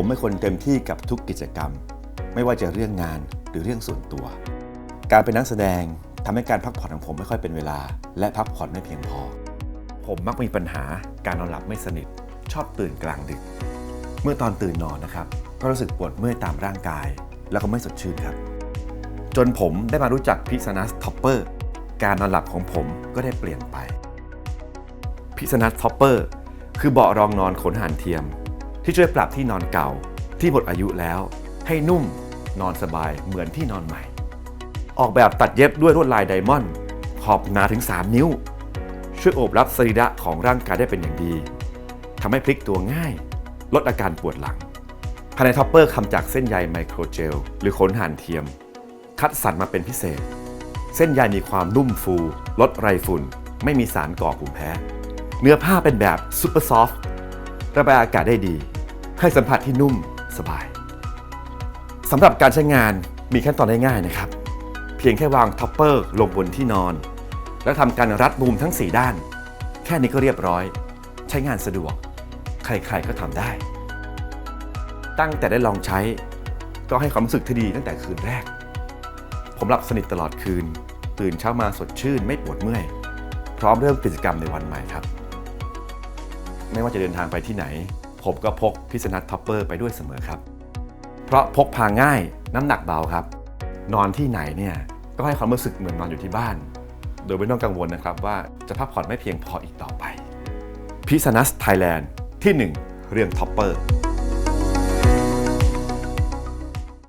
ผมเป็นคนเต็มที่กับทุกกิจกรรม ไม่ว่าจะเรื่องงานหรือเรื่องส่วนตัว การเป็นนักแสดงทำให้การพักผ่อนของผมไม่ค่อยเป็นเวลา และพักผ่อนไม่เพียงพอ ผมมักมีปัญหาการนอนหลับไม่สนิท ชอบตื่นกลางดึก เมื่อตอนตื่นนอนนะครับ ก็รู้สึกปวดเมื่อยตามร่างกาย แล้วก็ไม่สดชื่นครับ จนผมได้มารู้จักพิซนัสท็อปเปอร์การนอนหลับของผมก็ได้เปลี่ยนไปพิซนัสท็อปเปอร์คือเบาะรองนอนขนหานเทียม ที่ช่วยปรับที่นอนเก่าที่หมดอายุแล้ว ให้นุ่มนอนสบายเหมือนที่นอนใหม่ ออกแบบตัดเย็บด้วยลวดลายไดมอนด์ขอบหนาถึง 3 นิ้ว ช่วยโอบรับสรีระของร่างกายได้เป็นอย่างดีทำให้พลิกตัวง่าย ลดอาการปวดหลังภายในท็อปเปอร์ทำจากเส้นใยไมโครเจล หรือขนห่านเทียม คัดสรรมาเป็นพิเศษ เส้นใยมีความนุ่มฟู ลดไรฝุ่น ไม่มีสารก่อภูมิแพ้ เนื้อผ้าเป็นแบบซูเปอร์ซอฟต์ระบายอากาศได้ดี ให้สัมผัสที่นุ่มสบายสำหรับการใช้งานมีขั้นตอนง่ายๆนะครับ เพียงแค่วางท็อปเปอร์ลงบนที่นอน แล้วทำการรัดมุมทั้ง 4 ด้าน แค่นี้ก็เรียบร้อย ใช้งานสะดวก ใครๆก็ทำได้ ตั้งแต่ได้ลองใช้ ก็ให้ความรู้สึกที่ดีตั้งแต่คืนแรก ผมหลับสนิทตลอดคืน ตื่นเช้ามาสดชื่นไม่ปวดเมื่อย พร้อมเริ่มกิจกรรมในวันใหม่ครับ ไม่ว่าจะเดินทางไปที่ไหน ผมก็พกพิษนัทท็อปเปอร์ไปด้วยเสมอครับ เพราะพกพาง่ายน้ำหนักเบาครับ นอนที่ไหนเนี่ยก็ให้ความรู้สึกเหมือนนอนอยู่ที่บ้าน โดยไม่ต้องกังวลนะครับว่าจะพักผ่อนไม่เพียงพออีกต่อไปพิษณัสไทยแลนด์ที่ 1 เรื่องท็อปเปอร์